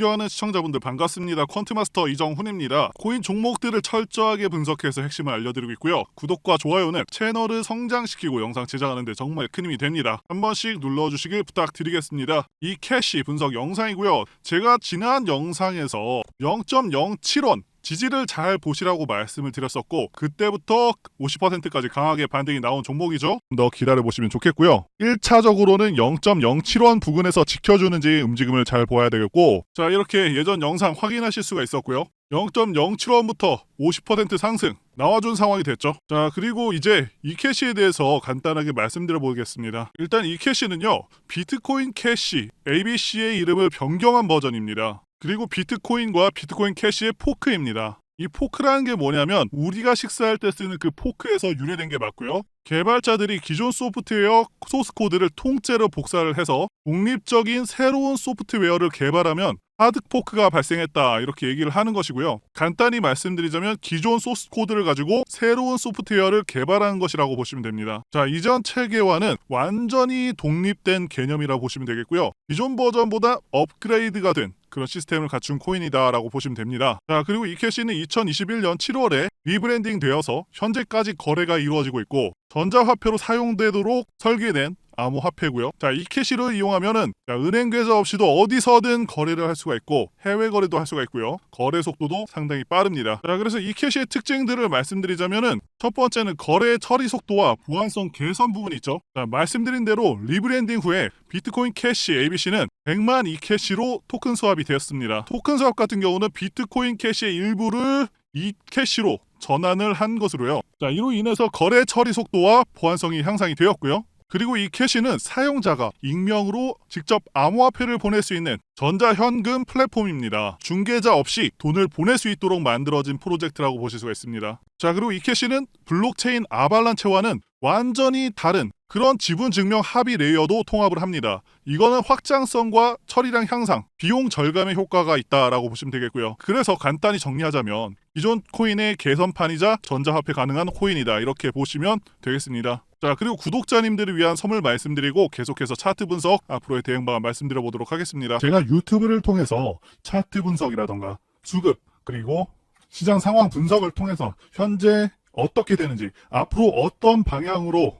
존경하는 시청자분들 반갑습니다. 퀀트마스터 이정훈입니다. 코인 종목들을 철저하게 분석해서 핵심을 알려드리고 있고요. 구독과 좋아요는 채널을 성장시키고 영상 제작하는 데 정말 큰 힘이 됩니다. 한 번씩 눌러주시길 부탁드리겠습니다. 이 캐시 분석 영상이고요. 제가 지난 영상에서 0.07원 지지를 잘 보시라고 말씀을 드렸었고 그때부터 50%까지 강하게 반등이 나온 종목이죠. 좀더 기다려 보시면 좋겠고요. 1차적으로는 0.07원 부근에서 지켜주는지 움직임을 잘 보아야 되겠고 자 이렇게 예전 영상 확인하실 수가 있었고요. 0.07원부터 50% 상승 나와준 상황이 됐죠. 자 그리고 이제 이 캐시에 대해서 간단하게 말씀드려 보겠습니다. 일단 이 캐시는요 비트코인 캐시 ABC의 이름을 변경한 버전입니다. 그리고 비트코인과 비트코인 캐시의 포크입니다. 이 포크라는 게 뭐냐면 우리가 식사할 때 쓰는 그 포크에서 유래된 게 맞고요. 개발자들이 기존 소프트웨어 소스 코드를 통째로 복사를 해서 독립적인 새로운 소프트웨어를 개발하면 하드 포크가 발생했다 이렇게 얘기를 하는 것이고요. 간단히 말씀드리자면 기존 소스 코드를 가지고 새로운 소프트웨어를 개발하는 것이라고 보시면 됩니다. 자 이전 체계와는 완전히 독립된 개념이라고 보시면 되겠고요. 기존 버전보다 업그레이드가 된 그런 시스템을 갖춘 코인이다라고 보시면 됩니다. 자 그리고 이 캐시는 2021년 7월에 리브랜딩 되어서 현재까지 거래가 이루어지고 있고 전자화폐로 사용되도록 설계된 암호화폐고요. 자, 이 캐시를 이용하면은 자, 은행 계좌 없이도 어디서든 거래를 할 수가 있고 해외 거래도 할 수가 있고요. 거래 속도도 상당히 빠릅니다. 자, 그래서 이 캐시의 특징들을 말씀드리자면은 첫 번째는 거래 처리 속도와 보안성 개선 부분이 있죠. 자, 말씀드린 대로 리브랜딩 후에 비트코인 캐시 ABC는 100만 이 캐시로 토큰 수합이 되었습니다. 토큰 수합 같은 경우는 비트코인 캐시의 일부를 이 캐시로 전환을 한 것으로요. 자, 이로 인해서 거래 처리 속도와 보안성이 향상이 되었고요. 그리고 이 캐시는 사용자가 익명으로 직접 암호화폐를 보낼 수 있는 전자현금 플랫폼입니다. 중개자 없이 돈을 보낼 수 있도록 만들어진 프로젝트라고 보실 수가 있습니다. 자, 그리고 이 캐시는 블록체인 아발란체와는 완전히 다른 그런 지분 증명 합의 레이어도 통합을 합니다. 이거는 확장성과 처리량 향상, 비용 절감의 효과가 있다라고 보시면 되겠고요. 그래서 간단히 정리하자면 기존 코인의 개선판이자 전자화폐 가능한 코인이다. 이렇게 보시면 되겠습니다. 자, 그리고 구독자님들을 위한 선물 말씀드리고 계속해서 차트 분석 앞으로의 대응 방안 말씀드려 보도록 하겠습니다. 제가 유튜브를 통해서 차트 분석이라던가 수급 그리고 시장 상황 분석을 통해서 현재 어떻게 되는지 앞으로 어떤 방향으로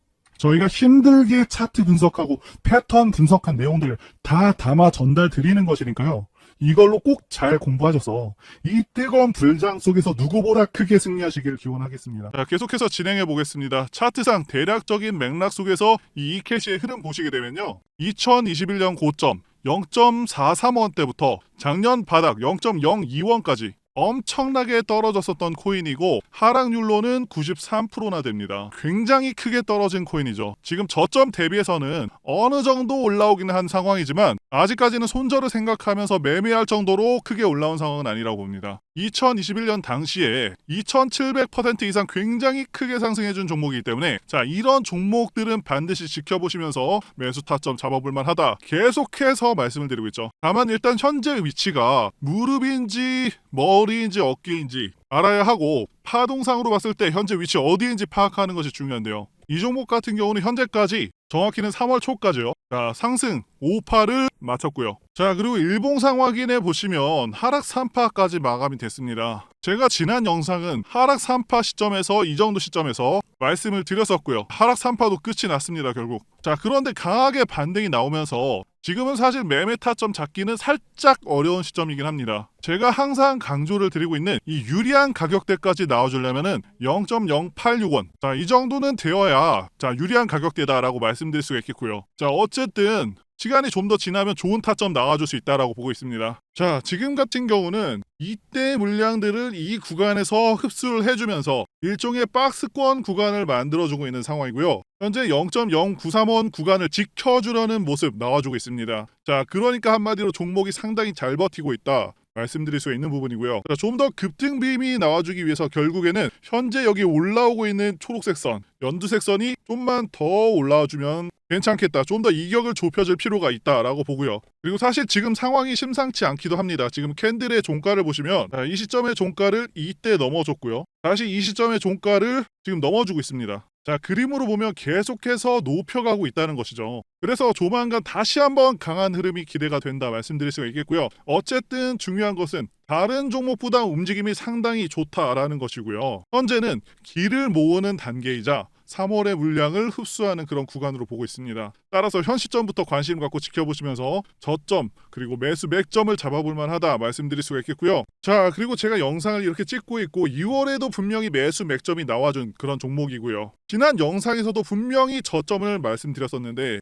저희가 힘들게 차트 분석하고 패턴 분석한 내용들 다 담아 전달 드리는 것이니까요. 이걸로 꼭 잘 공부하셔서 이 뜨거운 불장 속에서 누구보다 크게 승리하시길 기원하겠습니다. 자, 계속해서 진행해 보겠습니다. 차트상 대략적인 맥락 속에서 이 이캐시의 흐름 보시게 되면요. 2021년 고점 0.43원대부터 작년 바닥 0.02원까지 엄청나게 떨어졌었던 코인이고 하락률로는 93%나 됩니다. 굉장히 크게 떨어진 코인이죠. 지금 저점 대비해서는 어느 정도 올라오기는 한 상황이지만 아직까지는 손절을 생각하면서 매매할 정도로 크게 올라온 상황은 아니라고 봅니다. 2021년 당시에 2700% 이상 굉장히 크게 상승해준 종목이기 때문에 자 이런 종목들은 반드시 지켜보시면서 매수 타점 잡아볼 만하다 계속해서 말씀을 드리고 있죠. 다만 일단 현재 위치가 무릎인지 머리인지 어깨인지 알아야 하고 파동상으로 봤을 때 현재 위치 어디인지 파악하는 것이 중요한데요. 이 종목 같은 경우는 현재까지 정확히는 3월 초까지요. 자, 상승 5파를 마쳤고요. 자, 그리고 일봉상 확인해 보시면 하락 3파까지 마감이 됐습니다. 제가 지난 영상은 하락 3파 시점에서 이 정도 시점에서 말씀을 드렸었고요. 하락 3파도 끝이 났습니다, 결국. 자, 그런데 강하게 반등이 나오면서 지금은 사실 매매 타점 잡기는 살짝 어려운 시점이긴 합니다. 제가 항상 강조를 드리고 있는 이 유리한 가격대까지 나와주려면은 0.0861원. 자, 이 정도는 되어야 자, 유리한 가격대다라고 말씀드릴 수가 있겠고요. 자, 어쨌든 시간이 좀 더 지나면 좋은 타점 나와줄 수 있다라고 보고 있습니다. 자, 지금 같은 경우는 이때 물량들을 이 구간에서 흡수를 해주면서 일종의 박스권 구간을 만들어주고 있는 상황이고요. 현재 0.093원 구간을 지켜주려는 모습 나와주고 있습니다. 자, 그러니까 한마디로 종목이 상당히 잘 버티고 있다. 말씀드릴 수 있는 부분이고요. 좀 더 급등 빔이 나와주기 위해서 결국에는 현재 여기 올라오고 있는 초록색 선, 연두색 선이 좀만 더 올라와주면 괜찮겠다. 좀 더 이격을 좁혀줄 필요가 있다라고 보고요. 그리고 사실 지금 상황이 심상치 않기도 합니다. 지금 캔들의 종가를 보시면 자, 이 시점의 종가를 이때 넘어줬고요. 다시 이 시점의 종가를 지금 넘어주고 있습니다. 자, 그림으로 보면 계속해서 높여가고 있다는 것이죠. 그래서 조만간 다시 한번 강한 흐름이 기대가 된다 말씀드릴 수가 있겠고요. 어쨌든 중요한 것은 다른 종목보다 움직임이 상당히 좋다라는 것이고요. 현재는 길을 모으는 단계이자 3월의 물량을 흡수하는 그런 구간으로 보고 있습니다. 따라서 현 시점부터 관심 갖고 지켜보시면서 저점 그리고 매수 맥점을 잡아볼 만하다 말씀드릴 수가 있겠고요. 자 그리고 제가 영상을 이렇게 찍고 있고 2월에도 분명히 매수 맥점이 나와준 그런 종목이고요. 지난 영상에서도 분명히 저점을 말씀드렸었는데